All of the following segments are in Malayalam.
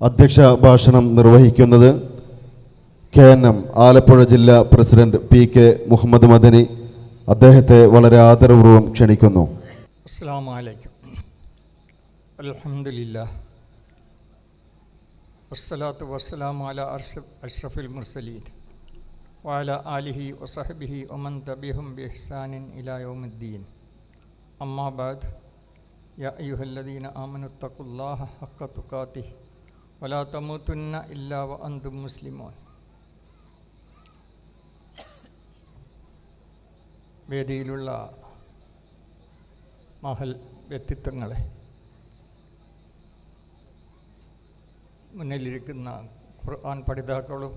അധ്യക്ഷ ഭാഷണം നിർവഹിക്കുന്നത് കെ എൻ എം ആലപ്പുഴ ജില്ലാ president P K Muhammad Madani. അദ്ദേഹത്തെ വളരെ ആദരപൂർവം ക്ഷണിക്കുന്നു. അസ്സാം വലൈക്കും അലഹമില്ല വസ്സലാത്തു മുർസലീൻ. ആലിഹി വസഹബിഹി അമ്മാബാദ് യാ അയ്യുഹല്ലദീന ആമനുത്തഖുല്ലാഹ ഹക്ക തുക്കാത്തി വലാ تموتن ഇല്ലാ വ مسلمون വേദിയിലുള്ള മഹൽ വ്യക്തിത്വങ്ങളെ മുന്നിലിരിക്കുന്ന ഖുർആൻ പഠിതാക്കളും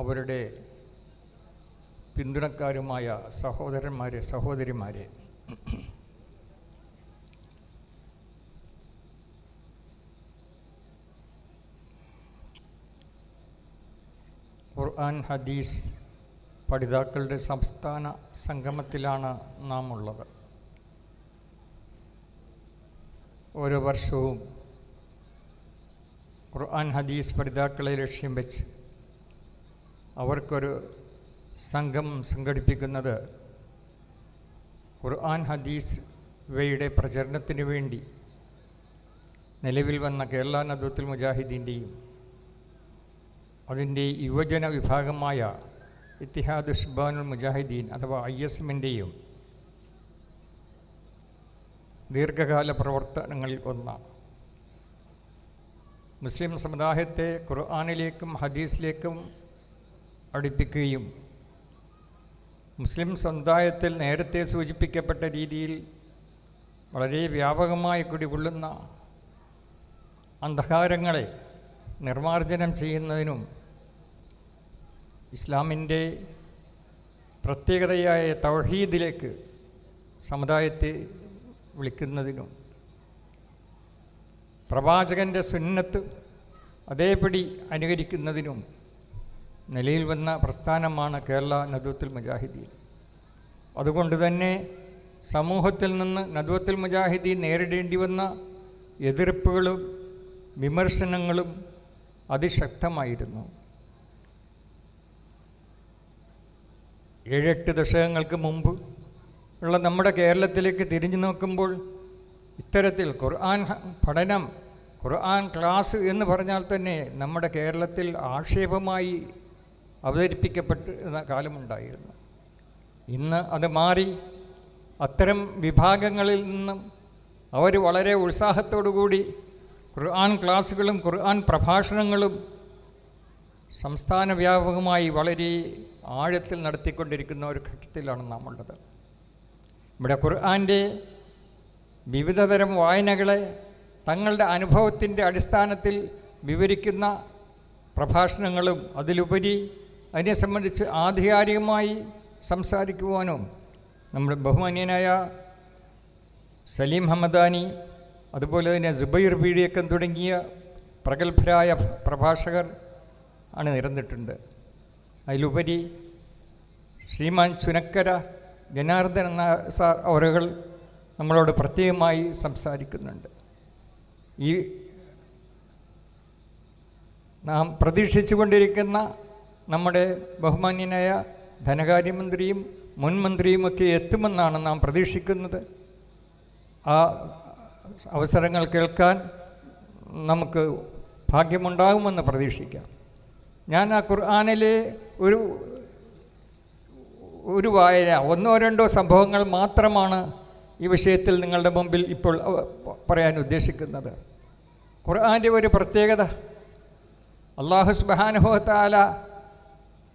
അവരുടെ പിന്തുണക്കാരുമായ സഹോദരന്മാരെ സഹോദരിമാരെ ഖുർആൻ ഹദീസ് പഠിതാക്കളുടെ സംസ്ഥാന സംഗമത്തിലാണ് നാം ഉള്ളത് ഓരോ വർഷവും ഖുർആൻ ഹദീസ് പഠിതാക്കളെ ലക്ഷ്യം വെച്ച് അവർക്കൊരു സംഘം സംഘടിപ്പിക്കുന്നത് ഖുർആൻ ഹദീസ് ഇവയുടെ പ്രചരണത്തിന് വേണ്ടി നിലവിൽ വന്ന കേരള നദ്വത്തുൽ മുജാഹിദീന്റെയും അതിന്റെ യുവജന വിഭാഗമായ ഇത്തിഹാദ് ഷുബാനുൽ മുജാഹിദ്ദീൻ അഥവാ ഐ എസ് എമ്മിന്റെയും ദീർഘകാല പ്രവർത്തനങ്ങളിൽ ഒന്ന്. മുസ്ലിം സമുദായത്തെ ഖുർആാനിലേക്കും ഹദീസിലേക്കും അടുപ്പിക്കുകയും മുസ്ലിം സമുദായത്തിൽ നേരത്തെ സൂചിപ്പിക്കപ്പെട്ട രീതിയിൽ വളരെ വ്യാപകമായി കുടികൊള്ളുന്ന അന്ധകാരങ്ങളെ നിർമ്മാർജനം ചെയ്യുന്നതിനും ഇസ്ലാമിന്റെ പ്രത്യേകതയായ തൗഹീദിലേക്ക് സമുദായത്തെ വിളിക്കുന്നതിനും പ്രവാചകന്റെ സുന്നത്ത് അതേപടി അനുകരിക്കുന്നതിനും നിലയിൽ വന്ന പ്രസ്ഥാനമാണ് കേരള നദുത്തുൽ മുജാഹിദീൻ. അതുകൊണ്ട് തന്നെ സമൂഹത്തിൽ നിന്ന് നദുവത്തുൽ മുജാഹിദീൻ നേരിടേണ്ടി വന്ന എതിർപ്പുകളും വിമർശനങ്ങളും അതിശക്തമായിരുന്നു. ഏഴെട്ട് ദശകങ്ങൾക്ക് മുമ്പ് ഉള്ള നമ്മുടെ കേരളത്തിലേക്ക് തിരിഞ്ഞു നോക്കുമ്പോൾ ഇത്തരത്തിൽ ഖുർആൻ പഠനം ഖുർആൻ ക്ലാസ് എന്ന് പറഞ്ഞാൽ തന്നെ നമ്മുടെ കേരളത്തിൽ ആക്ഷേപമായി അവതരിപ്പിക്കപ്പെട്ടിരുന്ന കാലമുണ്ടായിരുന്നു. ഇന്ന് അത് മാറി അത്തരം വിഭാഗങ്ങളിൽ നിന്നും അവർ വളരെ ഉത്സാഹത്തോടു കൂടി ഖുർആൻ ക്ലാസ്സുകളും ഖുർആൻ പ്രഭാഷണങ്ങളും സംസ്ഥാന വ്യാപകമായി വളരെ ആഴത്തിൽ നടത്തിക്കൊണ്ടിരിക്കുന്ന ഒരു ഘട്ടത്തിലാണ് നാം ഉള്ളത് ഇവിടെ ഖുർആന്റെ വിവിധതരം വായനകളെ തങ്ങളുടെ അനുഭവത്തിന്റെ അടിസ്ഥാനത്തിൽ വിവരിക്കുന്ന പ്രഭാഷണങ്ങളും അതിലുപരി അതിനെ സംബന്ധിച്ച് ആധികാരികമായി സംസാരിക്കുവാനും നമ്മുടെ ബഹുമാന്യനായ സലീം ഹമദാനി അതുപോലെ തന്നെ ജുബൈർ പീഡിയക്കം തുടങ്ങിയ പ്രഗത്ഭരായ പ്രഭാഷകർ ആണ് നിരന്നിട്ടുണ്ട്. അതിലുപരി ശ്രീമാൻ ചുനക്കര ജനാർദ്ദൻ സാർ അവരുകൾ നമ്മളോട് പ്രത്യേകമായി സംസാരിക്കുന്നുണ്ട്. ഈ നാം പ്രതീക്ഷിച്ചുകൊണ്ടിരിക്കുന്ന നമ്മുടെ ബഹുമാന്യനായ ധനകാര്യമന്ത്രിയും മുൻ മന്ത്രിയുമൊക്കെ എത്തുമെന്നാണ് നാം പ്രതീക്ഷിക്കുന്നത്. ആ അവസരങ്ങൾ കേൾക്കാൻ നമുക്ക് ഭാഗ്യമുണ്ടാകുമെന്ന് പ്രതീക്ഷിക്കാം. ഞാൻ ആ ഖുർആാനിലെ ഒരു ഒരു വായന ഒന്നോ രണ്ടോ സംഭവങ്ങൾ മാത്രമാണ് ഈ വിഷയത്തിൽ നിങ്ങളുടെ മുമ്പിൽ ഇപ്പോൾ പറയാൻ ഉദ്ദേശിക്കുന്നത്. ഖുർആാന്റെ ഒരു പ്രത്യേകത അള്ളാഹു സുബാനുഹത്താല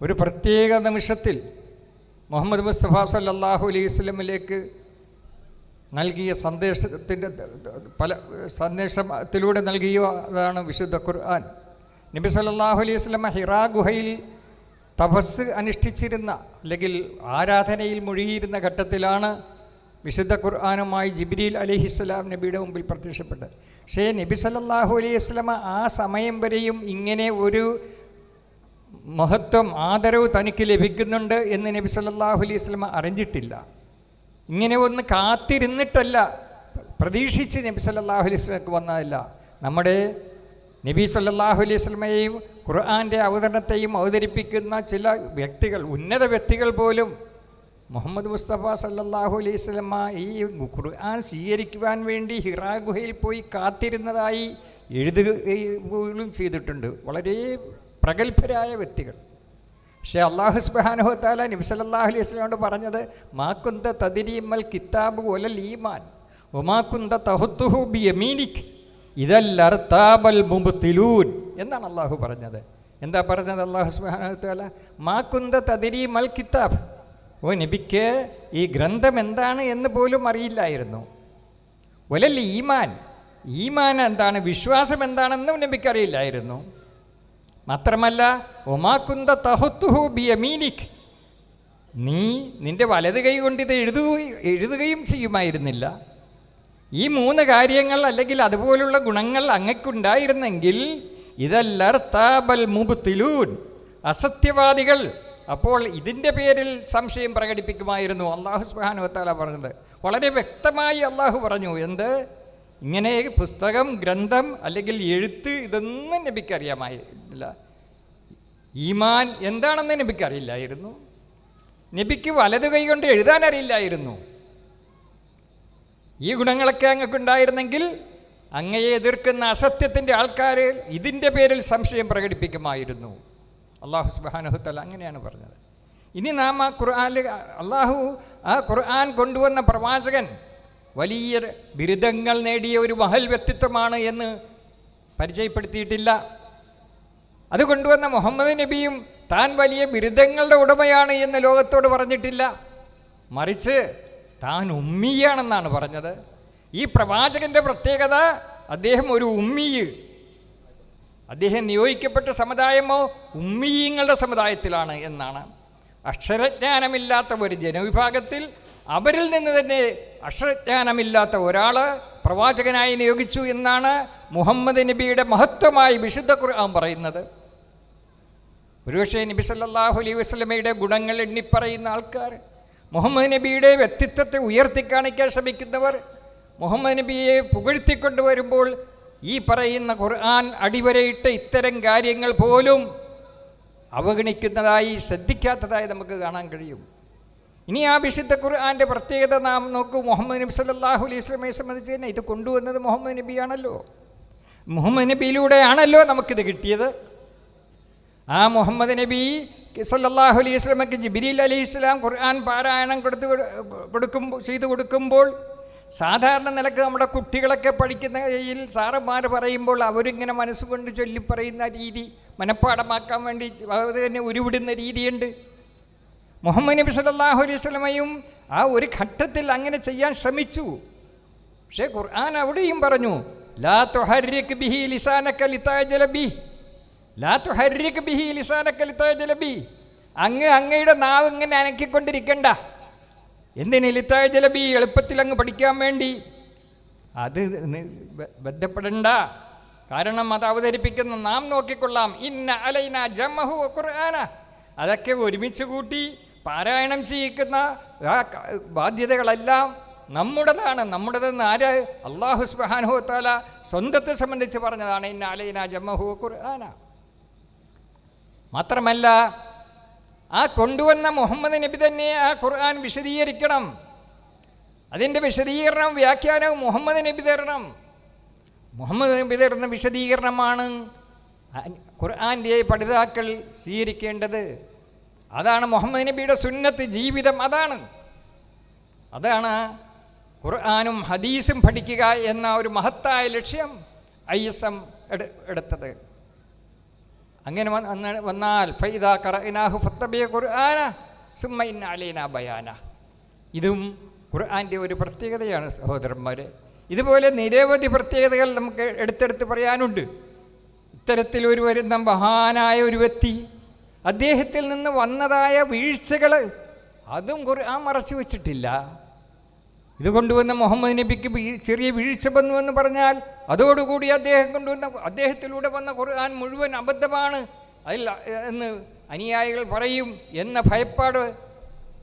ഒരു പ്രത്യേക നിമിഷത്തിൽ മുഹമ്മദ് മുസ്തഫ സല്ലാഹു അലൈഹി വസല്ലമിലേക്ക് നൽകിയ സന്ദേശത്തിന്റെ പല സന്ദേശത്തിലൂടെ നൽകിയതാണ് വിശുദ്ധ ഖുർആൻ. നബി സല്ലല്ലാഹു അലൈഹി സ്വലമ ഹിറാ ഗുഹയിൽ തപസ് അനുഷ്ഠിച്ചിരുന്ന അല്ലെങ്കിൽ ആരാധനയിൽ മുഴുകിയിരുന്ന ഘട്ടത്തിലാണ് വിശുദ്ധ ഖുർആാനുമായി ജിബ്രീൽ അലിഹിസ്സലാം നബിയുടെ മുമ്പിൽ പ്രത്യക്ഷപ്പെട്ടത്. പക്ഷേ നബി സല്ലല്ലാഹു അലൈഹി സ്വലമ ആ സമയം വരെയും ഇങ്ങനെ ഒരു മഹത്വം ആദരവ് തനിക്ക് ലഭിക്കുന്നുണ്ട് എന്ന് നബി സല്ലല്ലാഹു അലൈഹി സ്വലമ അറിഞ്ഞിട്ടില്ല. ഇങ്ങനെ ഒന്ന് കാത്തിരുന്നിട്ടല്ല. പ്രതീക്ഷിച്ച് നബി സല്ലാഹു അലൈഹി വസല്ലമക്ക് വന്നതല്ല. നമ്മുടെ നബി സല്ലാഹു അലൈഹി വസല്ലമയെയും ഖുർആാന്റെ അവതരണത്തെയും അവതരിപ്പിക്കുന്ന ചില വ്യക്തികൾ ഉന്നത വ്യക്തികൾ പോലും മുഹമ്മദ് മുസ്തഫ സല്ലാഹു അലൈഹി വസല്ലമ ഈ ഖുർആൻ സ്വീകരിക്കുവാൻ വേണ്ടി ഹിറാ ഗുഹയിൽ പോയി കാത്തിരുന്നതായി എഴുതുകയും ചെയ്തിട്ടുണ്ട്. വളരെ പ്രഗത്ഭരായ വ്യക്തികൾ. പക്ഷേ അള്ളാഹു സുബ്ഹാനഹു താല നബി സല്ലല്ലാഹു അലൈഹി വസല്ലമയോട് പറഞ്ഞത് മാക്കുന്ത തതിരിമൽ കിതാബ് ഒലൽ ഈമാൻ ഒമാക്കുന്ത തഹുത്തുഹു ബി യമീനിക് ഇതല്ലർത്താബൽ മുബ്തിലൂൻ. എന്നാണ് അള്ളാഹു പറഞ്ഞത്. എന്താ പറഞ്ഞത് അള്ളാഹു സുബ്ഹാനഹു താല മാക്കുന്ത തദിരീമൽ കിതാബ്. ഓ നബിക്ക് ഈ ഗ്രന്ഥം എന്താണ് എന്ന് പോലും അറിയില്ലായിരുന്നു. ഒലൽ ഈമാൻ ഈമാൻ എന്താണ് വിശ്വാസം എന്താണെന്നും നബിക്കറിയില്ലായിരുന്നു മാത്രമല്ല ഒമാക്കുന്ത തഹുത്തുഹു ബി അമീനിക് നീ നിന്റെ വലത് കൈ കൊണ്ട് ഇത് എഴുതുകയും എഴുതുകയും ചെയ്യുമായിരുന്നില്ല. ഈ മൂന്ന് കാര്യങ്ങൾ അല്ലെങ്കിൽ അതുപോലുള്ള ഗുണങ്ങൾ അങ്ങക്കുണ്ടായിരുന്നെങ്കിൽ ഇതല്ലർത്താബൽ മുബുത്തിലൂൻ അസത്യവാദികൾ. അപ്പോൾ ഇതിന്റെ പേരിൽ സംശയം പ്രകടിപ്പിക്കുമായിരുന്നു അള്ളാഹു സുബ്ഹാനഹു വതആല പറഞ്ഞത്. വളരെ വ്യക്തമായി അള്ളാഹു പറഞ്ഞു എന്ത്? ഇങ്ങനെ പുസ്തകം ഗ്രന്ഥം അല്ലെങ്കിൽ എഴുത്ത് ഇതൊന്നും നബിക്കറിയാമായിരുന്നില്ല. ഈമാൻ എന്താണെന്ന് നബിക്കറിയില്ലായിരുന്നു. നബിക്ക് വലതു കൈ കൊണ്ട് എഴുതാൻ അറിയില്ലായിരുന്നു ഈ ഗുണങ്ങളൊക്കെ അങ്ങക്കുണ്ടായിരുന്നെങ്കിൽ അങ്ങയെ എതിർക്കുന്ന അസത്യത്തിന്റെ ആൾക്കാർ ഇതിന്റെ പേരിൽ സംശയം പ്രകടിപ്പിക്കുമായിരുന്നു. അള്ളാഹു സുബാനഹുത്തല അങ്ങനെയാണ് പറഞ്ഞത്. ഇനി നാം ആ ഖുർആാനിൽ അള്ളാഹു ആ ഖുർആൻ കൊണ്ടുവന്ന പ്രവാചകൻ വലിയ ബിരുദങ്ങൾ നേടിയ ഒരു മഹൽ വ്യക്തിത്വമാണ് എന്ന് പരിചയപ്പെടുത്തിയിട്ടില്ല. അത് കൊണ്ടുവന്ന മുഹമ്മദ് നബിയും താൻ വലിയ ബിരുദങ്ങളുടെ ഉടമയാണ് എന്ന് ലോകത്തോട് പറഞ്ഞിട്ടില്ല. മറിച്ച് താൻ ഉമ്മിയാണെന്നാണ് പറഞ്ഞത്. ഈ പ്രവാചകന്റെ പ്രത്യേകത അദ്ദേഹം ഒരു ഉമ്മിയ്. അദ്ദേഹം നിയോഗിക്കപ്പെട്ട സമുദായമോ ഉമ്മീയങ്ങളുടെ സമുദായത്തിലാണ് എന്നാണ്. അക്ഷരജ്ഞാനമില്ലാത്ത ഒരു ജനവിഭാഗത്തിൽ അവരിൽ നിന്ന് തന്നെ അക്ഷരജ്ഞാനമില്ലാത്ത ഒരാൾ പ്രവാചകനായി നിയോഗിച്ചു എന്നാണ് മുഹമ്മദ് നബിയുടെ മഹത്വമായി വിശുദ്ധ ഖുർആൻ പറയുന്നത്. ഒരുപക്ഷേ നബി സല്ലാഹു അലൈഹി വസ്ലമയുടെ ഗുണങ്ങൾ എണ്ണിപ്പറയുന്ന ആൾക്കാർ മുഹമ്മദ് നബിയുടെ വ്യക്തിത്വത്തെ ഉയർത്തി കാണിക്കാൻ ശ്രമിക്കുന്നവർ മുഹമ്മദ് നബിയെ പുകഴ്ത്തിക്കൊണ്ടുവരുമ്പോൾ ഈ പറയുന്ന ഖുർആൻ അടിവരയിട്ട ഇത്തരം കാര്യങ്ങൾ പോലും അവഗണിക്കുന്നതായി ശ്രദ്ധിക്കാത്തതായി നമുക്ക് കാണാൻ കഴിയും. ഇനി ആ വിശുദ്ധ ഖുർആാന്റെ പ്രത്യേകത നാം നോക്കൂ. മുഹമ്മദ് നബി സല്ലല്ലാഹു അലൈഹി സ്വലമയെ സംബന്ധിച്ച് തന്നെ ഇത് കൊണ്ടുവന്നത് മുഹമ്മദ് നബിയാണല്ലോ. മുഹമ്മദ് നബിയിലൂടെയാണല്ലോ നമുക്കിത് കിട്ടിയത്. ആ മുഹമ്മദ് നബി സല്ലാഹു അലൈഹി സ്വലമയ്ക്ക് ജിബിരിൽ അലൈഹി ഇസ്ലാം ഖുർആൻ പാരായണം കൊടുത്തു കൊടുക്കുമ്പോൾ ചെയ്തു കൊടുക്കുമ്പോൾ സാധാരണ നിലയ്ക്ക് നമ്മുടെ കുട്ടികളൊക്കെ പഠിക്കുന്ന കയ്യിൽ സാറന്മാർ പറയുമ്പോൾ അവരിങ്ങനെ മനസ്സുകൊണ്ട് ചൊല്ലി പറയുന്ന രീതി മനഃപ്പാടമാക്കാൻ വേണ്ടി അത് തന്നെ ഉരുവിടുന്ന രീതിയുണ്ട്. മുഹമ്മദ് നബി സല്ലല്ലാഹു അലൈഹി സ്വലമയും ആ ഒരു ഘട്ടത്തിൽ അങ്ങനെ ചെയ്യാൻ ശ്രമിച്ചു. പക്ഷേ ഖുർആൻ അവിടെയും പറഞ്ഞു ലാ ബിഹി ലാ ബിഹി അങ്ങ് അങ്ങയുടെ നാവ് ഇങ്ങനെ അനക്കിക്കൊണ്ടിരിക്കണ്ട. എന്തിന് ലിതാജല ജലബി എളുപ്പത്തിൽ അങ്ങ് പഠിക്കാൻ വേണ്ടി? അത് ബന്ധപ്പെടണ്ട. കാരണം അത് അവതരിപ്പിക്കുന്ന നാം നോക്കിക്കൊള്ളാം. ഇന്ന അലൈന ജമഹു ഖുർആന. അതൊക്കെ ഒരുമിച്ച് കൂട്ടി പാരായണം ചെയ്യിക്കുന്ന ബാധ്യതകളെല്ലാം നമ്മുടേതാണ് നമ്മുടേതെന്ന് ആര്? അള്ളാഹു സുബ്ഹാനഹു താല സ്വന്തത്തെ സംബന്ധിച്ച് പറഞ്ഞതാണ് ഇന്ന അലൈന ജമഹു ഖുർആന. മാത്രമല്ല ആ കൊണ്ടുവന്ന മുഹമ്മദ് നബി തന്നെ ആ ഖുർആൻ വിശദീകരിക്കണം. അതിന്റെ വിശദീകരണം വ്യാഖ്യാനവും മുഹമ്മദ് നബി തരണം. മുഹമ്മദ് നബി തരുന്ന വിശദീകരണമാണ് ഖുർആന്റെ പഠിതാക്കൾ സ്വീകരിക്കേണ്ടത്. അതാണ് മുഹമ്മദ് നബിയുടെ സുന്നത്ത് ജീവിതം അതാണ്. അതാണ് ഖുർആാനും ഹദീസും പഠിക്കുക എന്ന ഒരു മഹത്തായ ലക്ഷ്യം ഐ എസ് എം എടുത്തത്. അങ്ങനെ വന്ന് വന്ന- വന്നാൽ ഫൈദ ഖറഅനാഹു ഫത്തബിയ ഖുർആന സുമ്മ ഇന്ന അലൈന ബയാന. ഇതും ഖുർആന്റെ ഒരു പ്രത്യേകതയാണ് സഹോദരന്മാരെ. ഇതുപോലെ നിരവധി പ്രത്യേകതകൾ നമുക്ക് എടുത്തെടുത്ത് പറയാനുണ്ട്. ഇത്തരത്തിൽ ഒരു വരുന്ന മഹാനായ ഒരു വ്യക്തി അദ്ദേഹത്തിൽ നിന്ന് വന്നതായ വീഴ്ചകൾ അതും ഖുർആൻ മറച്ചു വച്ചിട്ടില്ല. ഇത് കൊണ്ടുവന്ന മുഹമ്മദ് നബിക്ക് ചെറിയ വീഴ്ച വന്നു എന്ന് പറഞ്ഞാൽ അതോടുകൂടി അദ്ദേഹം കൊണ്ടുവന്ന അദ്ദേഹത്തിലൂടെ വന്ന ഖുർആൻ മുഴുവൻ അബദ്ധമാണ്. അതിൽ എന്ന് അനുയായികൾ പറയും എന്ന ഭയപ്പാട്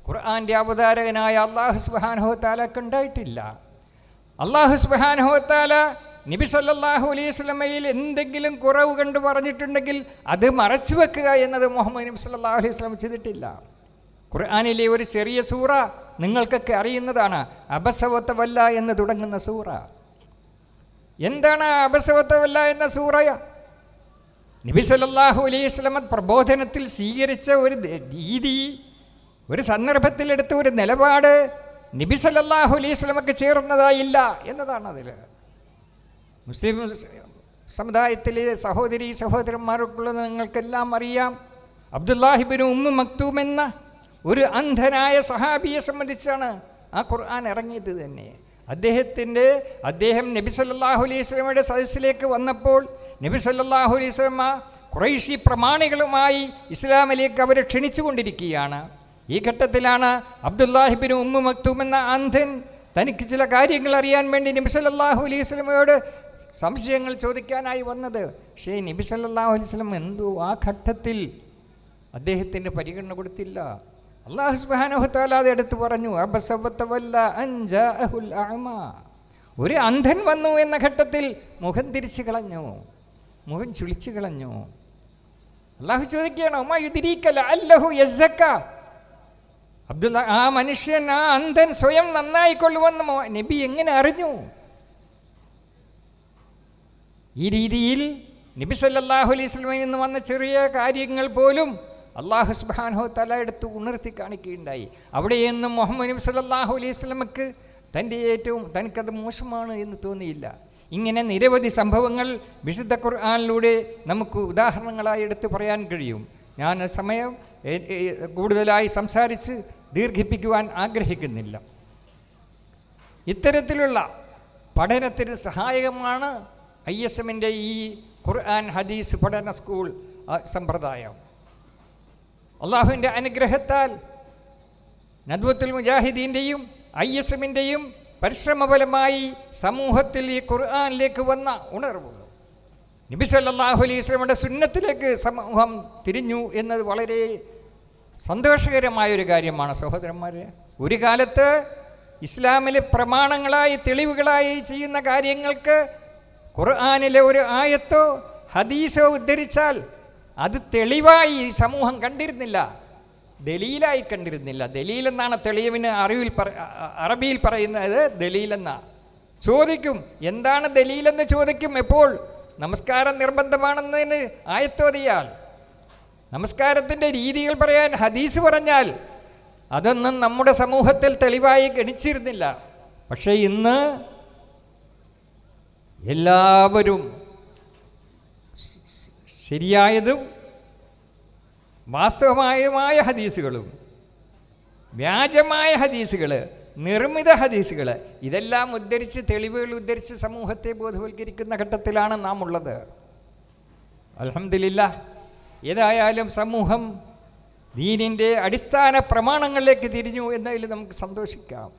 ഖുർആന്റെ അവതാരകനായ അള്ളാഹു സുബാനഹോത്താലക്ക് ഉണ്ടായിട്ടില്ല. അള്ളാഹു സുബാനഹോത്താല നബി സല്ലാഹു അലൈഹി സ്വലമയിൽ എന്തെങ്കിലും കുറവ് കണ്ടു പറഞ്ഞിട്ടുണ്ടെങ്കിൽ അത് മറച്ചു വെക്കുക എന്നത് മുഹമ്മദ് നബി സല്ലല്ലാഹു അലൈഹി സ്വലം ചെയ്തിട്ടില്ല. ഖുർആാനിലെ ഒരു ചെറിയ സൂറ നിങ്ങൾക്കൊക്കെ അറിയുന്നതാണ് അബസവത്തവല്ല എന്ന് തുടങ്ങുന്ന സൂറ. എന്താണ് അബസവത്തവല്ല എന്ന സൂറ? നബി സല്ലാഹു അലൈഹി സ്വലമ പ്രബോധനത്തിൽ സ്വീകരിച്ച ഒരു രീതി ഒരു സന്ദർഭത്തിലെടുത്ത ഒരു നിലപാട് നബി സല്ലല്ലാഹു അലൈഹി സ്വലമക്ക് ചേർന്നതായില്ല എന്നതാണ് അതിൽ മുസ്ലിം സമുദായത്തിലെ സഹോദരി സഹോദരന്മാർക്കുള്ളത് നിങ്ങൾക്കെല്ലാം അറിയാം. അബ്ദുല്ലാഹിബിന് ഉമ്മ മക്തൂം എന്ന ഒരു അന്ധനായ സഹാബിയെ സംബന്ധിച്ചാണ് ആ ഖുർആൻ ഇറങ്ങിയത് തന്നെ. അദ്ദേഹത്തിന്റെ അദ്ദേഹം നബി സല്ലാഹു അലൈഹി സ്വലമയുടെ സദസ്സിലേക്ക് വന്നപ്പോൾ നബി സല്ലാഹു അലൈഹി സ്വലമ കുറേശി പ്രമാണികളുമായി ഇസ്ലാമിലേക്ക് അവരെ ക്ഷണിച്ചു കൊണ്ടിരിക്കുകയാണ് ഈ ഘട്ടത്തിലാണ് അബ്ദുല്ലാഹിബിന് ഉമ്മ മക്തൂം എന്ന അന്ധൻ തനിക്ക് ചില കാര്യങ്ങൾ അറിയാൻ വേണ്ടി നബി സല്ലല്ലാഹു അലൈഹി സ്വലമയോട് സംശയങ്ങൾ ചോദിക്കാനായി വന്നത്. പക്ഷേ നബി സ്വലം എന്തോ ആ ഘട്ടത്തിൽ അദ്ദേഹത്തിന് പരിഗണന കൊടുത്തില്ല. അള്ളാഹു സുബ്ഹാനഹു അത് എടുത്തു പറഞ്ഞു. ഒരു അന്ധൻ വന്നു എന്ന ഘട്ടത്തിൽ മുഖം തിരിച്ചു കളഞ്ഞു? മുഖം ചുളിച്ചു കളഞ്ഞു? അള്ളാഹു ചോദിക്കുകയാണ് അബ്ദുള്ള ആ മനുഷ്യൻ ആ അന്ധൻ സ്വയം നന്നായിക്കൊള്ളുവെന്ന് നബി എങ്ങനെ അറിഞ്ഞു? ഈ രീതിയിൽ നബി സല്ലല്ലാഹു അലൈഹി സ്വലമയിൽ നിന്ന് വന്ന ചെറിയ കാര്യങ്ങൾ പോലും അള്ളാഹു സുബ്ഹാനഹു തല എടുത്ത് ഉണർത്തി കാണിക്കുകയുണ്ടായി. അവിടെ നിന്നും മുഹമ്മദ് നബി സല്ലല്ലാഹു അലൈഹി സ്വലമക്ക് തന്റെ ഏറ്റവും തനിക്കത് മോശമാണ് എന്ന് തോന്നിയില്ല. ഇങ്ങനെ നിരവധി സംഭവങ്ങൾ വിശുദ്ധ ഖുർആാനിലൂടെ നമുക്ക് ഉദാഹരണങ്ങളായി എടുത്തു പറയാൻ കഴിയും. ഞാൻ സമയം കൂടുതലായി സംസാരിച്ച് ദീർഘിപ്പിക്കുവാൻ ആഗ്രഹിക്കുന്നില്ല. ഇത്തരത്തിലുള്ള പഠനത്തിന് സഹായകമാണ് ഐ എസ് എമ്മിന്റെ ഈ ഖുർആൻ ഹദീസ് പഠന സ്കൂൾ സമ്പ്രദായം. അള്ളാഹുവിന്റെ അനുഗ്രഹത്താൽ നദ്വത്തുൽ മുജാഹിദീന്റെയും ഐ എസ് എമ്മിന്റെയും പരിശ്രമഫലമായി സമൂഹത്തിൽ ഈ ഖുർആാനിലേക്ക് വന്ന ഉണർവ്. നബി സല്ലല്ലാഹു അലൈഹി വസല്ലമയുടെ സുന്നത്തിലേക്ക് സമൂഹം തിരിഞ്ഞു എന്നത് വളരെ സന്തോഷകരമായൊരു കാര്യമാണ് സഹോദരന്മാരെ. ഒരു കാലത്ത് ഇസ്ലാമിലെ പ്രമാണങ്ങളായി തെളിവുകളായി ചെയ്യുന്ന കാര്യങ്ങൾക്ക് ഖുർആനിലെ ഒരു ആയത്തോ ഹദീസോ ഉദ്ധരിച്ചാൽ അത് തെളിവായി സമൂഹം കണ്ടിരുന്നില്ല. ദലീലായി കണ്ടിരുന്നില്ല. ദലീൽ എന്നാണ് തെളിവിന് അറിവിൽ പറ അറബിയിൽ പറയുന്നത് ദലീലെന്നാ. ചോദിക്കും എന്താണ് ദലീലെന്ന് ചോദിക്കും എപ്പോൾ? നമസ്കാരം നിർബന്ധമാണെന്നതിന് ആയത്തോതിയാൽ നമസ്കാരത്തിന്റെ രീതികൾ പറയാൻ ഹദീസ് പറഞ്ഞാൽ അതൊന്നും നമ്മുടെ സമൂഹത്തിൽ തെളിവായി ഗണിച്ചിരുന്നില്ല. പക്ഷേ ഇന്ന് എല്ലാവരും ശരിയായതും വാസ്തവമായതുമായ ഹദീസുകളും വ്യാജമായ ഹദീസുകൾ നിർമ്മിത ഹദീസുകൾ ഇതെല്ലാം ഉദ്ധരിച്ച് തെളിവുകൾ ഉദ്ധരിച്ച് സമൂഹത്തെ ബോധവൽക്കരിക്കുന്ന ഘട്ടത്തിലാണ് നാം ഉള്ളത്. അലഹമില്ല ഏതായാലും സമൂഹം ദീനിന്റെ അടിസ്ഥാന പ്രമാണങ്ങളിലേക്ക് തിരിഞ്ഞു എന്നതിൽ നമുക്ക് സന്തോഷിക്കാം.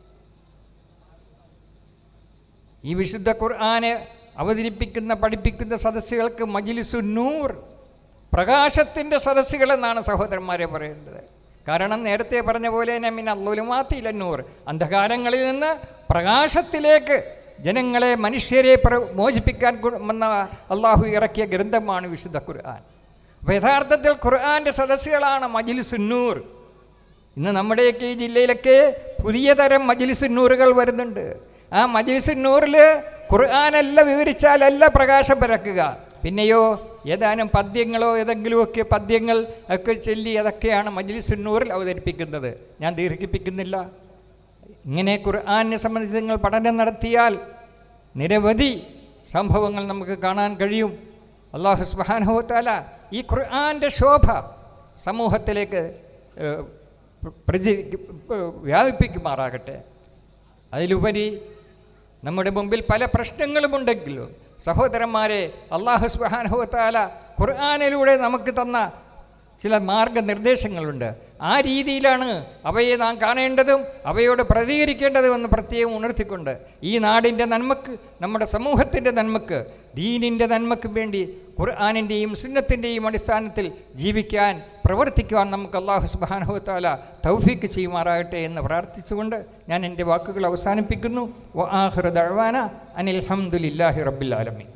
ഈ വിശുദ്ധ ഖുർആന് അവതരിപ്പിക്കുന്ന പഠിപ്പിക്കുന്ന സദസ്സുകൾക്ക് മജിലിസു നൂർ പ്രകാശത്തിന്റെ സദസ്സുകൾ എന്നാണ് സഹോദരന്മാരെ പറയേണ്ടത് കാരണം നേരത്തെ പറഞ്ഞ പോലെ തന്നെ മിൻ അല്ലുലുമാത്തിലന്നൂർ അന്ധകാരങ്ങളിൽ നിന്ന് പ്രകാശത്തിലേക്ക് ജനങ്ങളെ മനുഷ്യരെ പ്ര മോചിപ്പിക്കാൻ വന്ന അള്ളാഹു ഇറക്കിയ ഗ്രന്ഥമാണ് വിശുദ്ധ ഖുർആൻ. അപ്പോൾ യഥാർത്ഥത്തിൽ ഖുർആന്റെ സദസ്സുകളാണ് മജിലിസുന്നൂർ ഇന്ന് നമ്മുടെയൊക്കെ ഈ ജില്ലയിലൊക്കെ പുതിയ തരം മജിലിസുന്നൂറുകൾ വരുന്നുണ്ട്. ആ മജിലിസുന്നൂറിൽ ഖുർആാനല്ല വിവരിച്ചാലല്ല പ്രകാശം പരക്കുക പിന്നെയോ ഏതാനും പദ്യങ്ങളോ ഏതെങ്കിലുമൊക്കെ പദ്യങ്ങൾ ഒക്കെ ചൊല്ലി അതൊക്കെയാണ് മജിലിസുന്നൂറിൽ അവതരിപ്പിക്കുന്നത്. ഞാൻ ദീർഘിപ്പിക്കുന്നില്ല. ഇങ്ങനെ ഖുർആാനെ സംബന്ധിച്ച് നിങ്ങൾ പഠനം നടത്തിയാൽ നിരവധി സംഭവങ്ങൾ നമുക്ക് കാണാൻ കഴിയും. അള്ളാഹു സുബാനുഹോത്താല ഈ ഖുർആാന്റെ ശോഭ സമൂഹത്തിലേക്ക് പ്രചരി വ്യാപിപ്പിക്കുമാറാകട്ടെ. അതിലുപരി നമ്മുടെ മുമ്പിൽ പല പ്രശ്നങ്ങളുമുണ്ടെങ്കിലും സഹോദരന്മാരെ അള്ളാഹു സുബാനുഹത്താല ഖുർആാനിലൂടെ നമുക്ക് തന്ന ചില മാർഗനിർദ്ദേശങ്ങളുണ്ട്. ആ രീതിയിലാണ് അവയെ നാം കാണേണ്ടതും അവയോട് പ്രതികരിക്കേണ്ടതുമെന്ന് പ്രത്യേകം ഉണർത്തിക്കൊണ്ട് ഈ നാടിന്റെ നന്മക്ക് നമ്മുടെ സമൂഹത്തിന്റെ നന്മക്ക് ദീനിന്റെ നന്മക്ക് വേണ്ടി ഖുർആാനിന്റെയും സുന്നത്തിന്റെയും അടിസ്ഥാനത്തിൽ ജീവിക്കാൻ പ്രവർത്തിക്കുവാൻ നമുക്ക് അള്ളാഹു സുബാനുഹത്താല തൗഫീക്ക് ചെയ്യുമാറാകട്ടെ എന്ന് പ്രാർത്ഥിച്ചുകൊണ്ട് ഞാൻ എന്റെ വാക്കുകൾ അവസാനിപ്പിക്കുന്നു. വ ദഴവാന അനിൽ ഹംദുലില്ലാഹി റബ്ബിൽ ആലമീൻ.